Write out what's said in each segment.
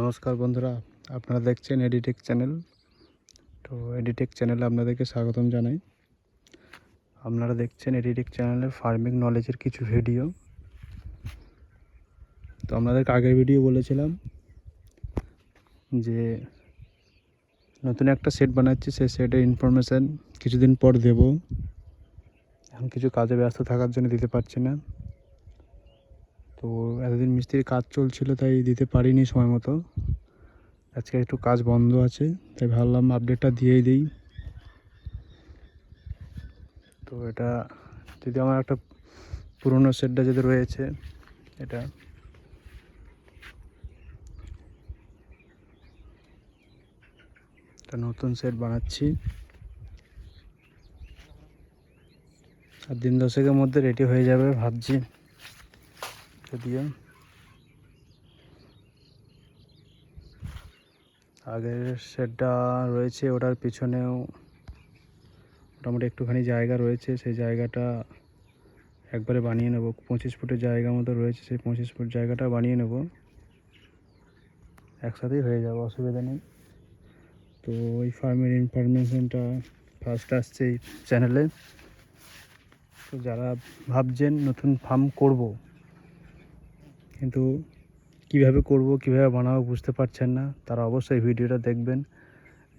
নমস্কার বন্ধুরা, আপনারা দেখছেন এডিটেক চ্যানেল তো এডিটেক চ্যানেলে আপনাদেরকে স্বাগতম জানাই। আপনারা দেখছেন এডিটেক চ্যানেলে ফার্মিং নলেজের কিছু ভিডিও তো আপনাদেরকে আগের ভিডিও বলেছিলাম যে, নতুন একটা সেট বানাচ্ছি, সেই সেটের ইনফরমেশান কিছুদিন পর দেব। এখন কিছু কাজে ব্যস্ত থাকার জন্য দিতে পারছি না। তো এতদিন মিস্ত্রির কাজ চলছিল, তাই দিতে পারিনি সময় মতো। আজকে একটু কাজ বন্ধ আছে, তাই ভাবলাম আপডেটটা দিয়েই দিই। তো এটা যদি আমার একটা পুরনো সেটটা যদি রয়েছে, এটা। একটা নতুন সেট বানাচ্ছি। আর দিন দশেকের মধ্যে রেডি হয়ে যাবে ভাবছি। যদিও আগের সেটটা রয়েছে ওটার পিছনেও মোটামুটি একটুখানি জায়গা রয়েছে, সেই জায়গাটা একবারে বানিয়ে নেব। পঁচিশ ফুটের জায়গা মতো রয়েছে, সেই পঁচিশ ফুট জায়গাটা বানিয়ে নেব। একসাথেই হয়ে যাবে, অসুবিধা নেই। তো ওই ফার্মের ইনফরমেশনটা ফার্স্ট আসছে এই চ্যানেলে তো যারা ভাবছেন নতুন ফার্ম করব কিন্তু কীভাবে করব, কীভাবে বানাবো বুঝতে পারছেন না। তারা অবশ্যই ভিডিওটা দেখবেন।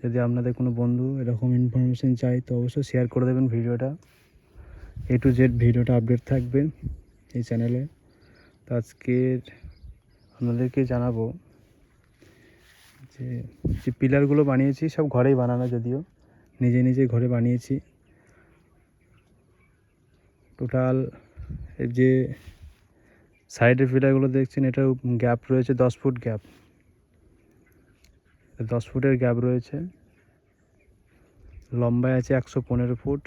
যদি আপনাদের কোনো বন্ধু এরকম ইনফরমেশান চাই তো অবশ্যই শেয়ার করে দেবেন ভিডিওটা। এ টু জেড ভিডিওটা আপডেট থাকবে এই চ্যানেলে তো আজকের আপনাদেরকে জানাব যে যে পিলারগুলো বানিয়েছি, সব ঘরেই বানানো যদিও। নিজে নিজে ঘরে বানিয়েছি। টোটাল যে সাইডের ফিলারগুলো দেখছেন, এটার গ্যাপ রয়েছে দশ ফুট গ্যাপ। দশ ফুটের গ্যাপ রয়েছে। লম্বায় আছে একশো পনেরো ফুট,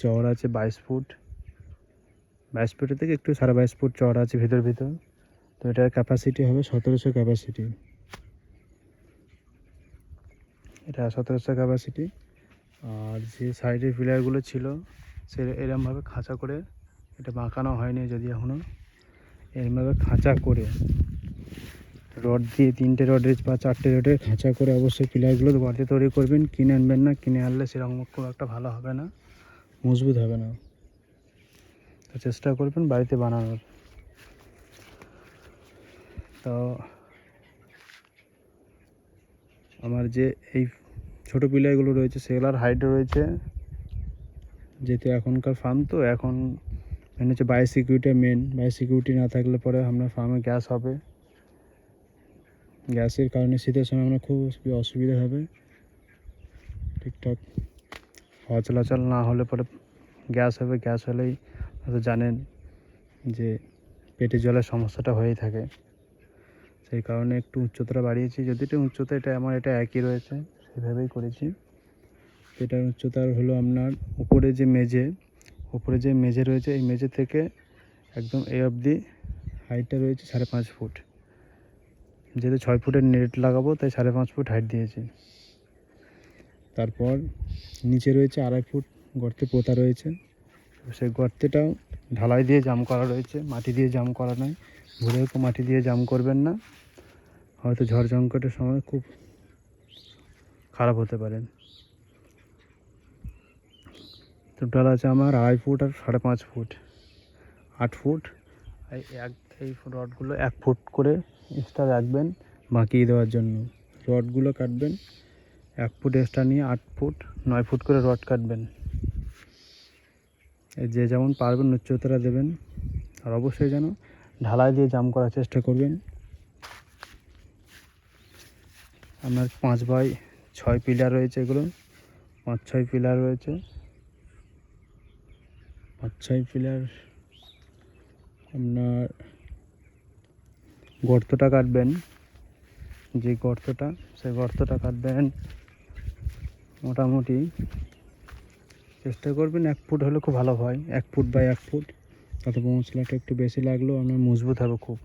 চওড়া আছে বাইশ ফুট। বাইশ ফুটের থেকে একটু সাড়ে বাইশ ফুট চওড়া আছে ভিতর ভিতর। তো এটার ক্যাপাসিটি হবে সতেরোশো ক্যাপাসিটি এটা সতেরোশো ক্যাপাসিটি আর যে সাইডের পিলারগুলো ছিল, সে এরমভাবে খাঁচা করে এটা বাঁকানো হয়নি, যদি এখনও এরমভাবে খাঁচা করে। রড দিয়ে তিনটে রডের বা চারটে রডের খাঁচা করে অবশ্যই পিলারগুলো বাড়িতে তৈরি করবেন। কিনে আনবেন না, কিনে আনলে সেরকম খুব একটা ভালো হবে না, মজবুত হবে না। তো চেষ্টা করবেন বাড়িতে বানানোর। তো আমার যে এই ছোটো পিলারগুলো রয়েছে, সেগুলোর হাইট রয়েছে, যেহেতু এখনকার ফার্ম তো, এখন মেন হচ্ছে bio security main bio security না থাকলে পরে আপনার ফার্মে গ্যাস হবে। গ্যাসের কারণে শীতের সময় আমরা খুব অসুবিধা হবে। ঠিকঠাক হাওয়া চলাচল না হলে পরে গ্যাস হবে। গ্যাস হলেই হয়তো জানেন যে পেটে জলের সমস্যাটা হয়েই থাকে। সেই কারণে একটু উচ্চতাটা বাড়িয়েছি। যদি একটু উচ্চতা এটা আমার এটা একই রয়েছে। সেভাবেই করেছি। এটার উচ্চতার হলো আপনার উপরে যে মেঝে উপরে যে মেঝে রয়েছে, এই মেঝে থেকে একদম এই অবধি হাইটটা রয়েছে সাড়ে পাঁচ ফুট। যেহেতু ছয় ফুটের নেট লাগাবো, তাই সাড়ে পাঁচ ফুট হাইট দিয়েছি। তারপর নিচে রয়েছে আড়াই ফুট গর্তে পোতা রয়েছে। সেই গর্তেটাও ঢালাই দিয়ে জাম করা রয়েছে। মাটি দিয়ে জাম করা নয়। ভুলে মাটি দিয়ে জাম করবেন না। হয়তো ঝড় ঝঙ্কটের সময় খুব খারাপ হতে টোটাল আছে আমার আড়াই ফুট আর সাড়ে পাঁচ ফুট। আট ফুট। এক, এই রডগুলো এক ফুট করে এক্সট্রা রাখবেন বাঁকিয়ে দেওয়ার জন্য। রডগুলো কাটবেন। এক ফুট এক্সট্রা নিয়ে আট ফুট, নয় ফুট করে রড কাটবেন। যে যেমন পারবেন উচ্চতারা দেবেন। আর অবশ্যই যেন ঢালাই দিয়ে জাম করার চেষ্টা করবেন। আপনার পাঁচ বাই ছয় পিলার রয়েছে এগুলো। পাঁচ, ছয় পিলার রয়েছে। পাঁচ ছয় পিলার আপনার গর্তটা কাটবেন। যে গর্তটা, সেই গর্তটা কাটবেন। মোটামুটি চেষ্টা করবেন এক ফুট হলে খুব ভালো হয়, এক ফুট বাই এক ফুট। তাতে মশলাটা একটু বেশি লাগলেও আপনার মজবুত হবে খুব।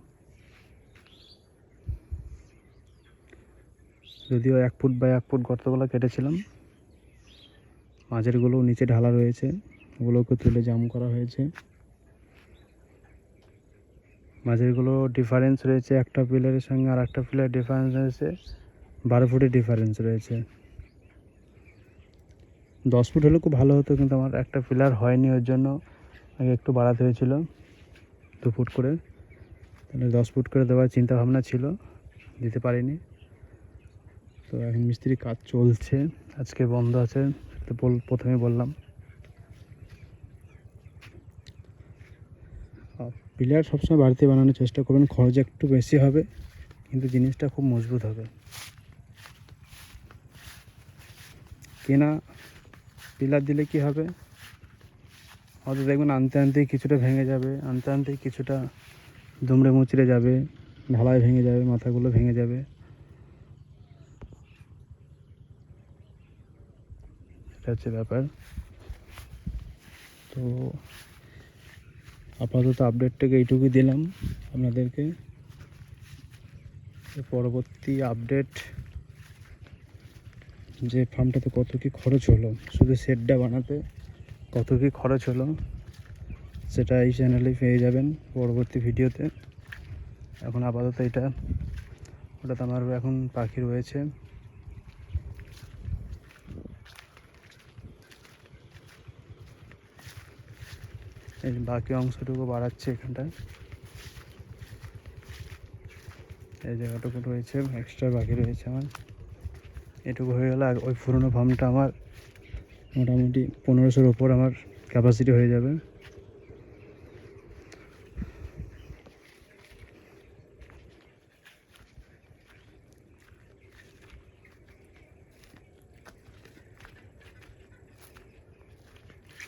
যদিও এক ফুট বাই এক ফুট গর্তগুলো কেটেছিলাম মাঝেরগুলো নিচে ঢালা রয়েছে। ওগুলোকে তুলে জাম করা হয়েছে। মাঝেরগুলো ডিফারেন্স রয়েছে, একটা পিলারের সঙ্গে আর একটা পিলার ডিফারেন্স রয়েছে, বারো ফুটের ডিফারেন্স রয়েছে। দশ ফুট হলে খুব ভালো হতো, কিন্তু আমার একটা পিলার হয়নি ওর জন্য। আগে একটু বাড়াতে হয়েছিল, দু ফুট করে। তাহলে দশ ফুট করে দেওয়ার চিন্তা ভাবনা ছিল, দিতে পারিনি। তো এখন মিস্ত্রি কাজ চলছে, আজকে বন্ধ আছে, তো প্রথমে বললাম। পিলার সবসময় বাড়িতে বানানোর চেষ্টা করবেন, খরচ একটু বেশি হবে, কিন্তু জিনিসটা খুব মজবুত হবে। কেনা পিলার দিলে কি হবে? হয়তো দেখবেন আনতে আনতেই কিছুটা ভেঙে যাবে, আনতে আনতেই কিছুটা দুমড়ে মুচড়ে যাবে, ঢালাই ভেঙে যাবে, মাথাগুলো ভেঙে যাবে। এটা হচ্ছে ব্যাপার। তো আপাতত আপডেটটাকে এইটুকুই দিলাম আপনাদেরকে। পরবর্তী আপডেট যে ফার্মটাতে কত কি খরচ হলো, শুধু শেডটা বানাতে কত কি খরচ হলো, সেটা এই চ্যানেলেই পেয়ে যাবেন পরবর্তী ভিডিওতে। এখন আপাতত এটা, ওটাতে আমার এখন পাখি রয়েছে। বাকি অংশটুকু বাড়াচ্ছে এখানটায়। এই জায়গাটুকু রয়েছে এক্সট্রা বাকি রয়েছে আমার। এটুকু হয়ে গেলে আর ওই পুরোনো ফার্মটা আমার মোটামুটি পনেরোশোর ওপর আমার ক্যাপাসিটি হয়ে যাবে।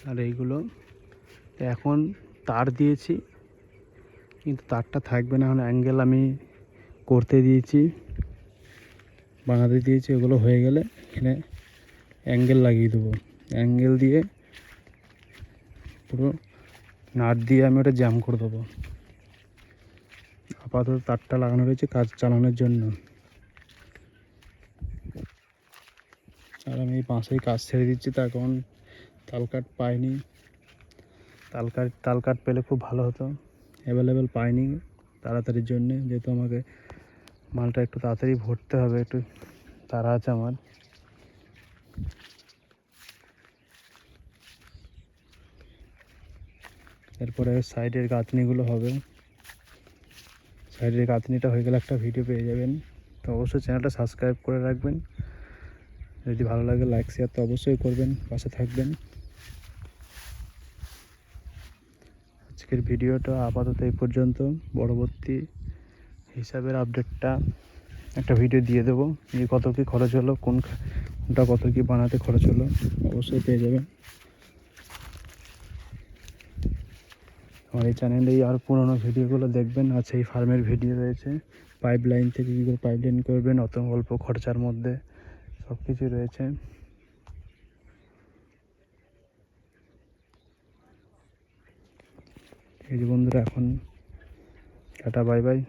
আর এইগুলো এখন তার দিয়েছি, কিন্তু তারটা থাকবে না, এখন অ্যাঙ্গেল আমি করতে দিয়েছি। বানাতে দিয়েছি, ওগুলো হয়ে গেলে এখানে অ্যাঙ্গেল লাগিয়ে দেবো। অ্যাঙ্গেল দিয়ে পুরো নাট দিয়ে আমি ওটা জ্যাম করে দেবো। আপাতত তারটা লাগানো রয়েছে কাজ চালানোর জন্য। আর আমি এই বাঁশেই কাজ ছেড়ে দিচ্ছি তার কারণ তাল কাঠ পাইনি। তাল কাঠ তাল কাঠ পেলে খুব ভালো হতো। অ্যাভেলেবেল পাইনি তাড়াতাড়ির জন্যে, যেহেতু আমাকে মালটা একটু তাড়াতাড়ি ভরতে হবে, একটু তারা আছে আমার। এরপরে সাইডের গাঁথনিগুলো হবে। সাইডের গাঁথনিটা হয়ে গেলে একটা ভিডিও পেয়ে যাবেন। তো অবশ্যই চ্যানেলটা সাবস্ক্রাইব করে রাখবেন। যদি ভালো লাগে লাইক শেয়ার তো অবশ্যই করবেন, পাশে থাকবেন। আজকের ভিডিওটা আপাতত এই পর্যন্ত। পরবর্তী হিসাবের আপডেটটা একটা ভিডিও দিয়ে দেবো, যে কত কী খরচ হলো, কোন কোনটা কত কী বানাতে খরচ হলো, অবশ্যই পেয়ে যাবেন। আমার এই চ্যানেলেই আর পুরোনো ভিডিওগুলো দেখবেন আছে এই ফার্মের ভিডিও রয়েছে। পাইপ লাইন থেকে কী করে পাইপ লাইন করবেন, অত অল্প খরচার মধ্যে সব কিছু রয়েছে। এই যে বন্ধুরা এখন টাটা বাই বাই।